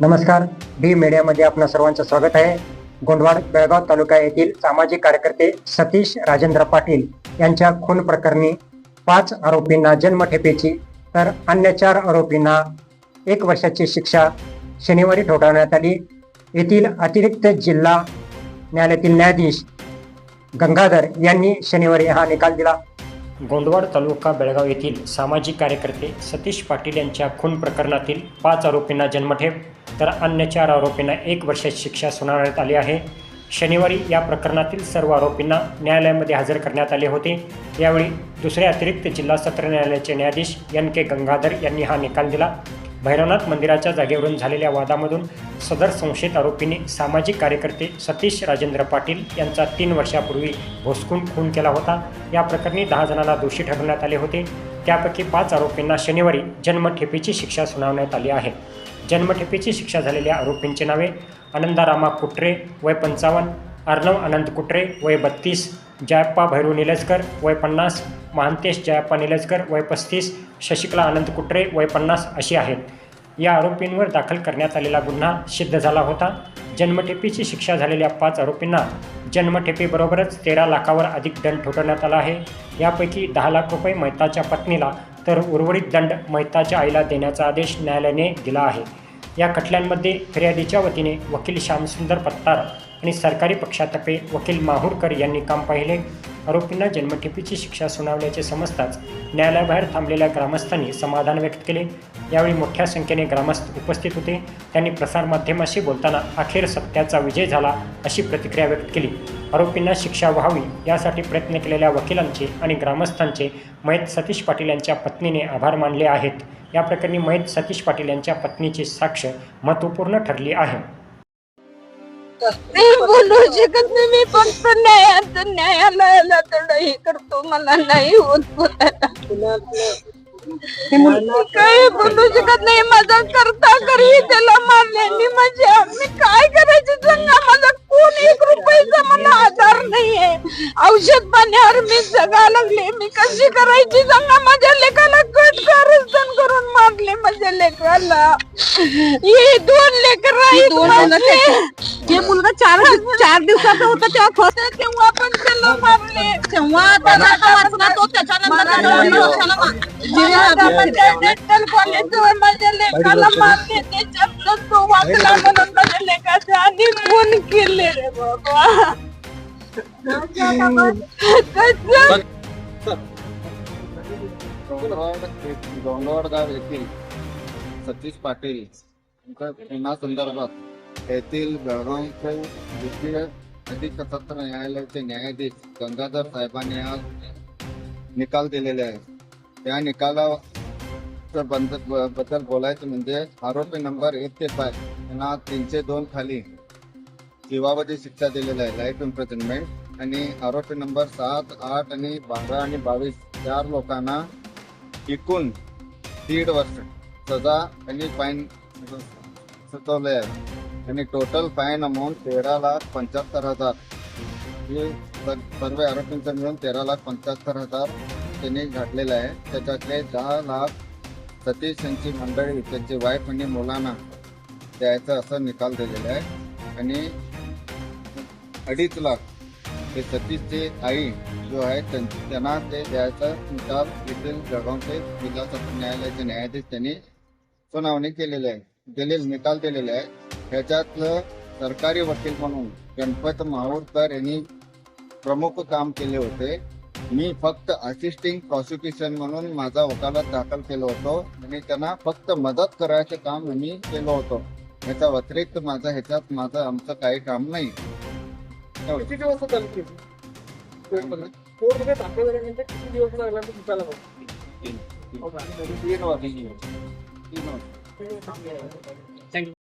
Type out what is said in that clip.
नमस्कार बी मीडियामध्ये आपणा सर्वांचं स्वागत आहे. गोंडवाड बेळगाव तालुका येथील सामाजिक कार्यकर्ते सतीश राजेंद्र पाटील यांच्या खून प्रकरणी पाच आरोपींना जन्मठेपेची तर अन्य चार आरोपींना एक वर्षाची शिक्षा शनिवारी ठोठावण्यात आली. येथील अतिरिक्त जिल्हा न्यायालयातील न्यायाधीश गंगाधर यांनी शनिवारी हा निकाल दिला. गोंदवाड तालुका बेळगाव येथील सामाजिक कार्यकर्ते सतीश पाटील यांच्या खून प्रकरणातील पाच आरोपींना जन्मठेप तर अन्य चार आरोपींना एक वर्षाची शिक्षा सुनावण्यात आली आहे. शनिवारी या प्रकरणातील सर्व आरोपींना न्यायालयामध्ये हजर करण्यात आले होते. यावेळी दुसरे अतिरिक्त जिल्हा सत्र न्यायालयाचे न्यायाधीश एन के गंगाधर यांनी हा निकाल दिला. भैरवनाथ मंदिराच्या जागेवरून झालेल्या वादामधून सदर संशयित आरोपींनी सामाजिक कार्यकर्ते सतीश राजेंद्र पाटील यांचा तीन वर्षापूर्वी भोसकून खून केला होता. या प्रकरणी दहा जणांना दोषी ठरवण्यात आले होते. त्यापैकी पाच आरोपींना शनिवारी जन्मठेपेची शिक्षा सुनावण्यात आली आहे. जन्मठेपेची शिक्षा झालेल्या आरोपींची नावे आनंदारामा कुट्रे वय पंचावन्न अर्णव अनंत कुट्रे वय बत्तीस जयाप्पा भैरू निलजकर वय पन्नास महांतेश जयाप्पा निलजकर वय पस्तीस शशिकला अनंत कुट्रे वय पन्नास अशी आहेत. या आरोपींवर दाखल करण्यात आलेला गुन्हा सिद्ध झाला होता. जन्मठेपीची शिक्षा झालेल्या पाच आरोपींना जन्मठेपीबरोबरच तेरा लाखावर अधिक दंड ठोठवण्यात आला आहे. यापैकी दहा लाख रुपये मैताच्या पत्नीला तर उर्वरित दंड मेहताच्या आईला देण्याचा आदेश न्यायालयाने दिला आहे. या खटल्यांमध्ये फिर्यादीच्या वतीने वकील श्यामसुंदर पत्तार आणि सरकारी पक्षातर्फे वकील माहूरकर यांनी काम पाहिले. आरोपींना जन्मठेपीची शिक्षा सुनावल्याचे समजताच न्यायालयाबाहेर थांबलेल्या ग्रामस्थांनी समाधान व्यक्त केले. यावेळी मोठ्या संख्येने ग्रामस्थ उपस्थित होते. त्यांनी प्रसारमाध्यमाशी बोलताना अखेर सत्याचा विजय झाला अशी प्रतिक्रिया व्यक्त केली. आरोपींना शिक्षा व्हावी यासाठी प्रयत्न केलेल्या वकिलांचे आणि ग्रामस्थांचे मयत सतीश पाटील यांच्या पत्नीने आभार मानले आहेत. या प्रकरणी मयत सतीश पाटील यांच्या पत्नीची साक्ष महत्त्वपूर्ण ठरली आहे. मी बोलू शकत नाही मी फक्त न्यायाचं न्यायालयाला तेवढं हे करतो मला नाही होत बोलायला. काही बोलू शकत नाही माझा करता करी त्याला मारले म्हणजे मी काय करायचे सांगा माझा कोण एक रुपयाचा मला आधार नाहीये. औषध पाण्यावर मी जगा लागले. मी कशी करायची सांगा माझ्या लेखाला कट कारस्थान करून मारले माझ्या लेकराला हे दोन लेकर जे मुलगा चार चार दिवसाचा होता तेव्हा फर्स्ट तेव्हा पण त्याला मारले तेव्हा त्याला आता वाचला तो त्याच्यानंतर कॉलेजवर माझ्या लेकाला मारले त्याच्यात तो वाचला म्हणून माझ्या लेकाचे आणि फोन केले रे बाबा. कसं? गौंडवाड गाव येथील सतीश पाटील यांच्या खुनासंदर्भात येथील बेळगावचे द्वितीय अधिक सत्र न्यायालयाचे न्यायाधीश गंगाधर साहेबांनी आज निकाल दिलेले आहे त्या निकाला बद्दल बोलायचं म्हणजे आरोपी नंबर एक ते पाच यांना तीनशे दोन खाली जीवावधी शिक्षा दिलेली आहे. लाईफ इम्प्रिझनमेंट आणि आरोपी नंबर सात आठ आणि बारा आणि बावीस चार लोकांना एकूण दीड वर्ष सजा आणि फाईन सुचवले आहे आणि टोटल फाईन अमाऊंट तेरा लाख पंच्याहत्तर हजार. हे सर्व आरोपींचं मिळून तेरा लाख पंच्याहत्तर हजार त्यांनी घातलेलं आहे. त्याच्यातले दहा लाख सतीश यांची मंडळी त्यांची वाईफ आणि मुलांना द्यायचं असं निकाल दिलेला आहे. आणि अडीच लाख हे सतीशची आई जो आहे त्यां- त्यांना ते द्यायचा निकाल येथील जळगावचे जिल्हा सत्र न्यायालयाचे न्यायाधीश त्यांनी सुनावणी केलेली आहे. दिलेले निकाल दिलेले आहे. ह्याच्यातलं सरकारी वकील म्हणून गणपत माहूरकर यांनी प्रमुख काम केले होते मी फक्त असिस्टिंग प्रॉसिक्युशन म्हणून माझा वकालत दाखल केलं होतो आणि त्यांना फक्त मदत करायचं काम मी केलं होतं याच्या व्यतिरिक्त माझं ह्याच्यात माझं आमचं काही काम नाही. किती दिवस चालू केली कोर्टमध्ये कोर्टमध्ये दाखल झाल्यानंतर किती दिवस लागला ते सुटायला तीन वर्ष तीन वर्ष बघा